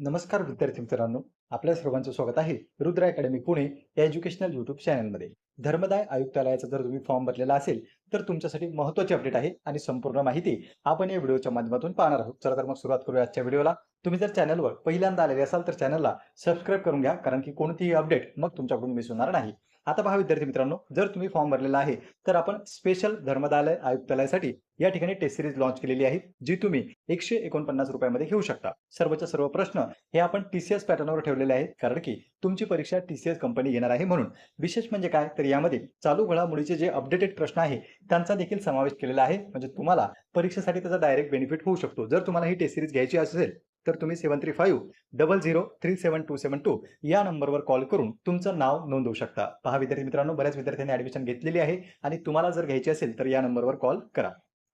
नमस्कार विद्यार्थी मित्रांनो. आपल्या सर्वांचं स्वागत आहे रुद्र अकॅडमी पुणे या एज्युकेशनल युट्यूब चॅनलमध्ये धर्मदाय आयुक्तालयाचा जर तुम्ही फॉर्म भरलेला असेल तर तुमच्यासाठी महत्त्वाची अपडेट आहे आणि संपूर्ण माहिती आपण या व्हिडिओच्या माध्यमातून पाहणार आहोत. चला तर मग सुरुवात करूया आजच्या व्हिडिओला तुम्ही जर चॅनलवर पहिल्यांदा आलेले असाल तर चॅनलला सबस्क्राईब करून घ्या कारण की कोणतीही अपडेट मग तुमच्याकडून मिस होणार नाही. आता पहा विद्यार्थी मित्रांनो जर तुम्ही फॉर्म भरलेला आहे तर आपण स्पेशल धर्मदालय आयुक्तालयासाठी या ठिकाणी टेस्ट सिरीज लॉन्च केलेली आहे जी तुम्ही एकशे एकोणपन्नास रुपयामध्ये घेऊ शकता. सर्वच्या सर्व प्रश्न हे आपण टीसीएस पॅटर्नवर ठेवलेले आहेत कारण की तुमची परीक्षा टीसीएस कंपनी घेणार आहे म्हणून. विशेष म्हणजे काय? तर यामध्ये चालू घडामोडीचे जे अपडेटेड प्रश्न आहे त्यांचा देखील समावेश केलेला आहे. म्हणजे तुम्हाला परीक्षेसाठी त्याचा डायरेक्ट बेनिफिट होऊ शकतो. जर तुम्हाला ही टेस्ट सिरीज घ्यायची असेल तर तुम्ही seven three five double zero three seven two seven two या नंबरवर कॉल करून तुमचं नाव नोंदवू शकता. पहा विद्यार्थी मित्रांनो बऱ्याच विद्यार्थ्यांनी ऍडमिशन घेतलेली आहे आणि तुम्हाला जर घ्यायची असेल तर या नंबरवर कॉल करा.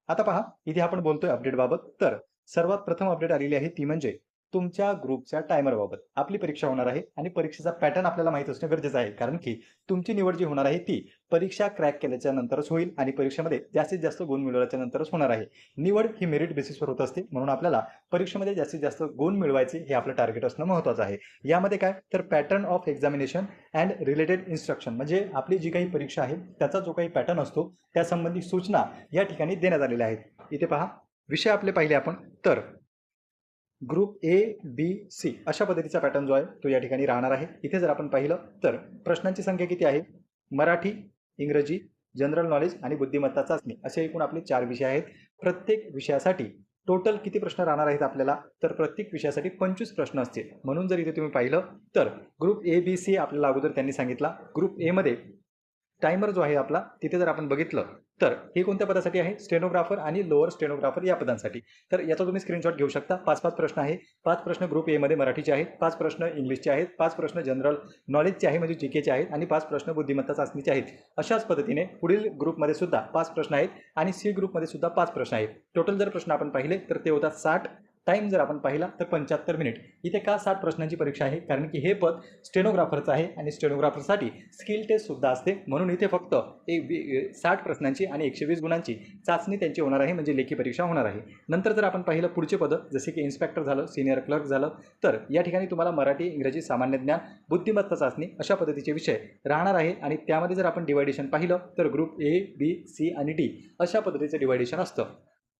आता पहा इथे आपण बोलतोय अपडेट बाबत. तर सर्वात प्रथम अपडेट आलेली आहे ती म्हणजे तुमच्या ग्रुपच्या टायमरबाबत आपली परीक्षा होणार आहे आणि परीक्षेचा पॅटर्न आपल्याला माहीत असणे गरजेचं आहे. कारण की तुमची निवड जी होणार आहे ती परीक्षा क्रॅक केल्याच्या नंतरच होईल आणि परीक्षेमध्ये जास्तीत जास्त गुण मिळवल्याच्या नंतरच होणार आहे. निवड ही मेरिट बेसिसवर होत असते. म्हणून आपल्याला परीक्षेमध्ये जास्तीत जास्त गुण मिळवायचे हे आपलं टार्गेट असणं महत्त्वाचं आहे. यामध्ये काय? तर pattern of examination and related instruction म्हणजे आपली जी काही परीक्षा आहे त्याचा जो काही पॅटर्न असतो त्यासंबंधी सूचना या ठिकाणी देण्यात आलेल्या आहेत. इथे पहा. विषय आपले पाहिले आपण. तर ग्रुप ए बी सी अशा पद्धतीचा पॅटर्न जो आहे तो या ठिकाणी राहणार आहे. इथे जर आपण पाहिलं तर प्रश्नांची संख्या किती आहे? मराठी इंग्रजी जनरल नॉलेज आणि बुद्धिमत्ता चाचणी असे एकूण आपले चार विषय आहेत. प्रत्येक विषयासाठी टोटल किती प्रश्न राहणार आहेत आपल्याला? तर प्रत्येक विषयासाठी पंचवीस प्रश्न असतील. म्हणून जर इथे तुम्ही पाहिलं तर ग्रुप ए बी सी आपल्याला अगोदर त्यांनी सांगितला. ग्रुप एमध्ये टायमर जो आहे आपला तिथे जर आपण बघितलं तर हे कोणत्या पदासाठी आहे? स्टेनोग्राफर आणि लोअर स्टेनोग्राफर या पदांसाठी. तर याचा तुम्ही स्क्रीनशॉट घेऊ शकता. पाच पाच प्रश्न आहे. पाच प्रश्न ग्रुप एमध्ये मराठीचे आहेत. पाच प्रश्न इंग्लिशचे आहेत. पाच प्रश्न जनरल नॉलेजचे आहे म्हणजे जी केचे आहेत. आणि पाच प्रश्न बुद्धिमत्ता चाचणीचे आहेत. अशाच पद्धतीने पुढील ग्रुपमध्ये सुद्धा पाच प्रश्न आहेत. आणि सी ग्रुपमध्ये सुद्धा पाच प्रश्न आहेत. टोटल जर प्रश्न आपण पाहिले तर ते होतात साठ. टाईम जर आपण पाहिला तर पंच्याहत्तर मिनिट इथे का साठ प्रश्नांची परीक्षा आहे? कारण की हे पद स्टेनोग्राफरचं आहे आणि स्टेनोग्राफरसाठी स्किल टेस्टसुद्धा असते. म्हणून इथे फक्त एक वी- साठ प्रश्नांची आणि एकशे वीस गुणांची चाचणी त्यांची होणार आहे. म्हणजे लेखी परीक्षा होणार आहे. नंतर जर आपण पाहिलं पुढचे पदं जसे की इन्स्पेक्टर झालं सिनियर क्लर्क झालं तर या ठिकाणी तुम्हाला मराठी इंग्रजी सामान्य ज्ञान बुद्धिमत्ता चाचणी अशा पद्धतीचे विषय राहणार आहे. आणि त्यामध्ये जर आपण डिवायडेशन पाहिलं तर ग्रुप ए बी सी आणि डी अशा पद्धतीचं डिवायडेशन असतं.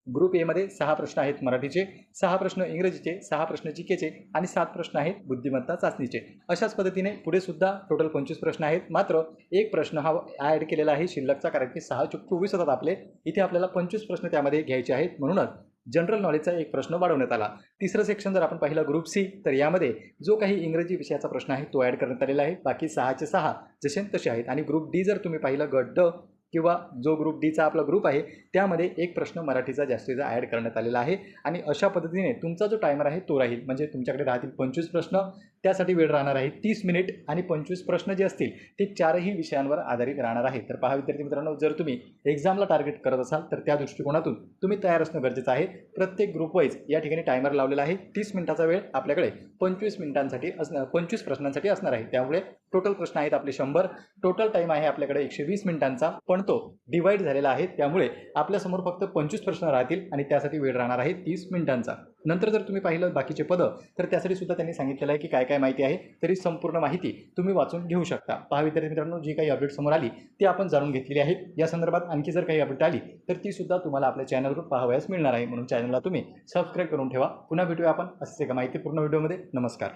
ग्रुप एमध्ये सहा प्रश्न आहेत मराठीचे सहा प्रश्न इंग्रजीचे सहा प्रश्न जीकेचे आणि सात प्रश्न आहेत बुद्धिमत्ता चाचणीचे. अशाच पद्धतीने पुढे सुद्धा टोटल पंचवीस प्रश्न आहेत. मात्र एक प्रश्न हा ॲड केलेला आहे शिल्लकचा कारण की सहा चुक चोवीस होतात आपले. इथे आपल्याला पंचवीस प्रश्न त्यामध्ये घ्यायचे आहेत. म्हणूनच जनरल नॉलेजचा एक प्रश्न वाढवण्यात आला. तिसरं सेक्शन जर आपण पाहिलं ग्रुप सी तर यामध्ये जो काही इंग्रजी विषयाचा प्रश्न आहे तो ॲड करण्यात आलेला आहे. बाकी सहाचे सहा जसे तसे आहेत. आणि ग्रुप डी जर तुम्ही पाहिलं गट ड किंवा जो ग्रुप डीचा आपला ग्रुप आहे त्यामध्ये एक प्रश्न मराठीचा जास्तीचा ॲड करण्यात आलेला आहे. आणि अशा पद्धतीने तुमचा जो टायमर आहे तो राहील. म्हणजे तुमच्याकडे राहतील पंचवीस प्रश्न. त्यासाठी वेळ राहणार आहे तीस मिनिट आणि पंचवीस प्रश्न जे असतील ते चारही विषयांवर आधारित राहणार आहे. तर पहा विद्यार्थी मित्रांनो जर तुम्ही एक्झामला टार्गेट करत असाल तर त्या दृष्टिकोनातून तुम्ही तयार असणं गरजेचं आहे. प्रत्येक ग्रुपवाईज या ठिकाणी टायमर लावलेला आहे. तीस मिनिटाचा वेळ आपल्याकडे पंचवीस मिनिटांसाठी असणार पंचवीस प्रश्नांसाठी असणार आहे. त्यामुळे टोटल प्रश्न आहेत आपले शंभर. टोटल टाईम आहे आपल्याकडे एकशे वीस मिनिटांचा. पण तो डिवाईड झालेला आहे. त्यामुळे आपल्यासमोर फक्त पंचवीस प्रश्न राहतील आणि त्यासाठी वेळ राहणार आहे तीस मिनिटांचा. नंतर जर तुम्ही पाहिलं बाकीचे पदं तर त्यासाठी सुद्धा त्यांनी सांगितलेलं आहे की काय काय माहिती आहे तरी संपूर्ण माहिती तुम्ही वाचून घेऊ शकता. पहा विद्यार्थी मित्रांनो जी काही अपडेट समोर आली ती आपण जाणून घेतलेली आहे. या संदर्भात आणखी जर काही अपडेट आली तर ती सुद्धा तुम्हाला आपल्या चॅनलवर पाहावयास मिळणार आहे. म्हणून चॅनलला तुम्ही सबस्क्राईब करून ठेवा. पुन्हा भेटूया आपण असेच एका माहितीपूर्ण व्हिडिओमध्ये नमस्कार.